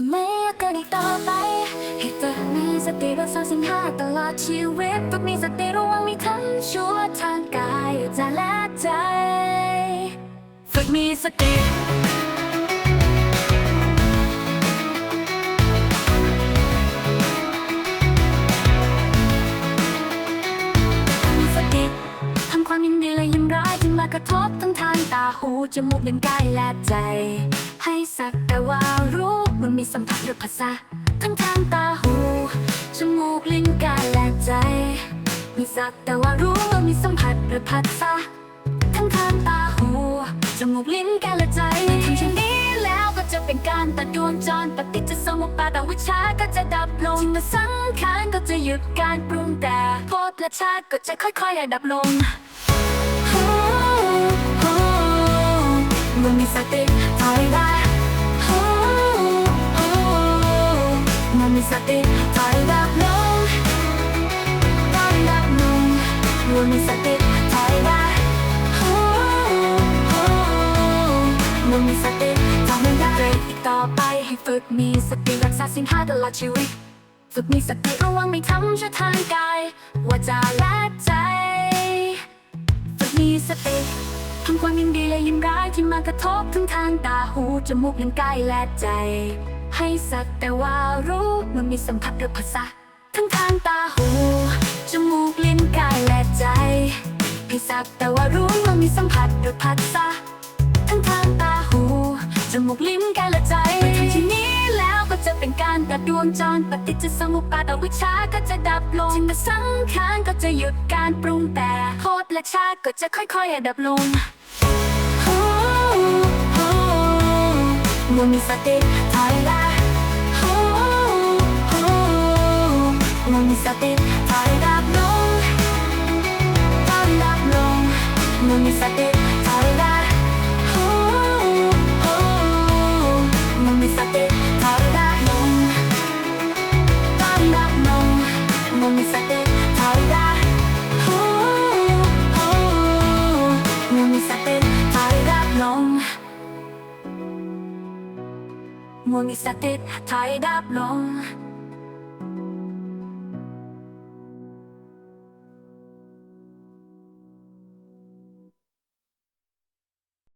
จะไม่อาการอีกต่อไปให้เธอมีสติรักษาสิ่งห้าตลอดชีวิตฝึกมีสติระวังมีทั้งชั่วทางกายใจและใจฝึกมีสติ มากระทบทั้งทางตาหูจมูกลิ้นกายและใจ ให้สักแต่ว่ารู้มันมีสัมผัสหรือภาษาทั้งทางตาหูจมูกลิ้นกายและใจ มีสักแต่ว่ารู้ว่ามีสัมผัสหรือภาษาทั้งทางตาหูจมูกลิ้นกายและใจทำเช่นนี้แล้วก็จะเป็นการตัดดวงจรปฏิจจสมุปบาทวิชาก็จะดับลงจิตสังขารก็จะหยุดการปรุงแต่ภพและชาติก็จะค่อยๆดับลง สติถอยดับลงถอยดับลงเมื่อมีสติถอยได้เมื่อมีสติทำไม่ได้เลยอีกต่อไปให้ฝึกมีสติรักษาสิ่งห้าตลอดชีวิต ฝึกมีสติระวังไม่ทำชั่วทางกายวาจาและใจ ฝึกมีสติทำความยินดีและยิ้มร้ายที่มากระทบทั้งทางตาหูจมูกลิ้นกายและใจ ให้สักแต่ว่ารู้มันมีสัมผัสหรือภาษาทั้งทางตาหู จมูกลิ้นกายและใจ ให้สักแต่ว่ารู้มันมีสัมผัสหรือภาษาทั้งทางตาหู จมูกลิ้นกายและใจไปถึงที่นี้แล้วก็จะเป็นการตัดดวงจรปฏิจจสมุปบาทอวิชชาก็จะดับลงจิตสังขารก็จะหยุดการปรุงแต่โทษและชาติก็จะค่อยๆดับลงมื่อมีสติ เมื่อมีสติถอยดับลงถอยดับลงเมื่อมีสติถอยได้เมื่อมีสติถอยดับลงถอยดับลงเมื่อมีสติถอยได้เมื่อมีสติถอยดับลงมัวมีสติถอยดับลง